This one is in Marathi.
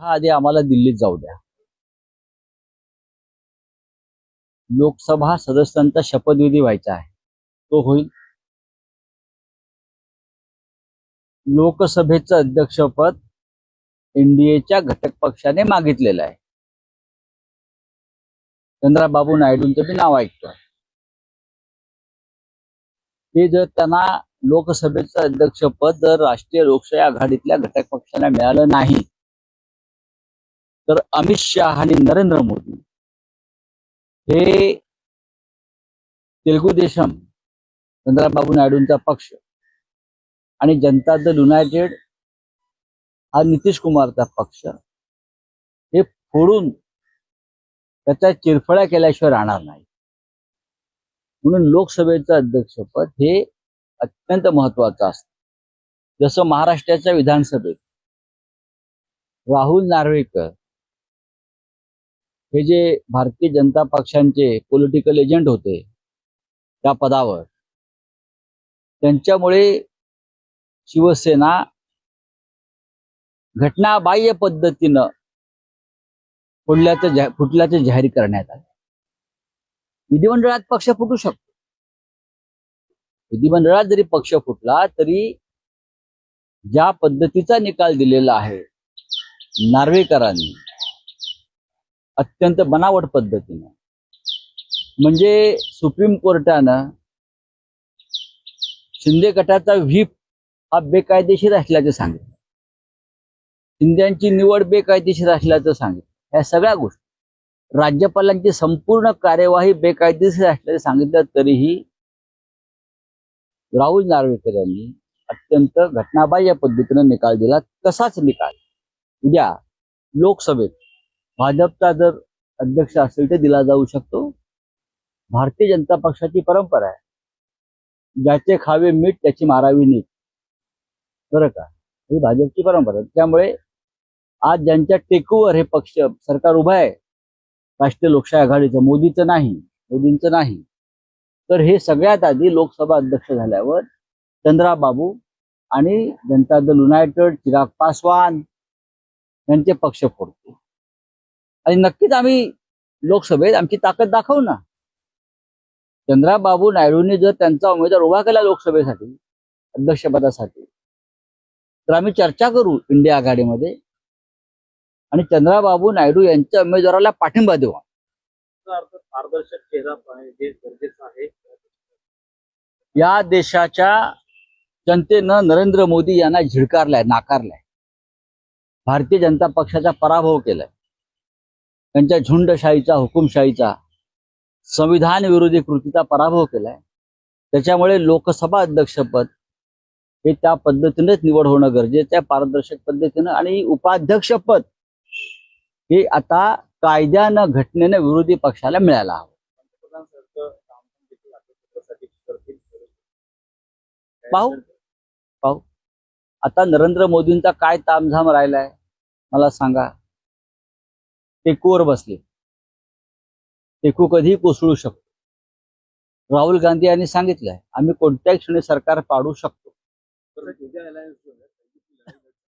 हा आधी आम्हाला दिल्लीत जाऊ द्या. लोकसभा सदस्यांचा शपथविधी व्हायचा आहे. तो होईल. लोकसभेचं अध्यक्षपद एनडीएच्या घटक पक्षाने मागितलेलं आहे. चंद्राबाबू नायडूंचं मी नाव ऐकतोय. ते जर त्यांना लोकसभेचं अध्यक्षपद जर राष्ट्रीय लोकशाही आघाडीतल्या घटक पक्षांना मिळालं नाही तर अमित शहा आणि नरेंद्र मोदी हे तेलगू देशम चंद्राबाबू नायडूंचा पक्ष आणि जनता दल युनायटेड हा नितीश कुमारचा पक्ष हे फोडून त्याच्या चिरफळ्या केल्याशिवाय राहणार नाही. म्हणून लोकसभेचं अध्यक्षपद हे अत्यंत महत्वाचं असतं. जसं महाराष्ट्राच्या विधानसभेत राहुल नार्वेकर हे जे भारतीय जनता पक्षांचे पॉलिटिकल एजंट होते त्या पदावर. त्यांच्यामुळे शिवसेना घटनाबाह्य पद्धतीनं फुटल्याचं जा फुटल्याचं जाहीर करण्यात आलं. विधिमंडळात पक्ष फुटू शकतो. विधिमंडळात जरी पक्ष फुटला तरी ज्या पद्धतीचा निकाल दिलेला आहे नार्वेकरांनी अत्यंत बनावट पद्धतीनं. म्हणजे सुप्रीम कोर्टानं शिंदे गटाचा व्हीप हा बेकायदेशीर असल्याचं सांगितलं. शिंद्यांची निवड बेकायदेशीर असल्याचं सांगितलं. या सगळ्या गोष्टी. राज्यपालांची संपूर्ण कार्यवाही बेकायदेशीर असल्याचं सांगितलं तरीही राहुल नार्वेकर यांनी अत्यंत घटनाबाह्य पद्धतीनं निकाल दिला. तसाच निकाल उद्या लोकसभेत भाजपचा जर अध्यक्ष असेल तर दिला जाऊ शकतो. भारतीय जनता पक्षाची परंपरा आहे. ज्याचे खावे मीठ त्याची मारावी नीट. बरं का? ही भाजपची परंपरा आहे. त्यामुळे आज ज्यांच्या टेकूवर हे पक्ष सरकार उभं आहे राष्ट्रीय लोकशाही आघाडीचं मोदीचं नाही मोदींचं नाही तर हे सगळ्यात आधी लोकसभा अध्यक्ष झाल्यावर चंद्राबाबू आणि जनता दल युनायटेड चिराग पासवान यांचे पक्ष फोडते आणि नक्कीच आम्ही लोकसभेत आमची ताकद दाखवू ना. चंद्राबाबू नायडूंनी जर त्यांचा उमेदवार उभा केला लोकसभेसाठी अध्यक्षपदासाठी तर आम्ही चर्चा करू इंडिया आघाडीमध्ये. आणि चंद्राबाबू नायडू यांच्या उमेदवाराला पाठिंबा देऊ पारदर्शक चेहरा पाहिजे गरजेचं आहे. या देशाच्या जनतेनं नरेंद्र मोदी यांना झिडकारलाय नाकारलाय. भारतीय जनता पक्षाचा पराभव केलाय. त्यांच्या झुंडशाहीचा हुकुमशाहीचा संविधान विरोधी कृतीचा पराभव केलाय. त्याच्यामुळे लोकसभा अध्यक्षपद हे त्या पद्धतीनेच निवड होणं गरजेचं आहे पारदर्शक पद्धतीनं. आणि उपाध्यक्षपद हे आता कायद्यानं घटनेनं विरोधी पक्षाला मिळायला हवं. पाहू. पाहू आता नरेंद्र मोदींचा काय तामझाम राहिलाय? मला सांगा. टेकूवर बसले. टेकू कधीही कोसळू शकतो. राहुल गांधी यांनी सांगितलंय आम्ही कोणत्याही क्षणी सरकार पाडू शकतो. तर अलायन्स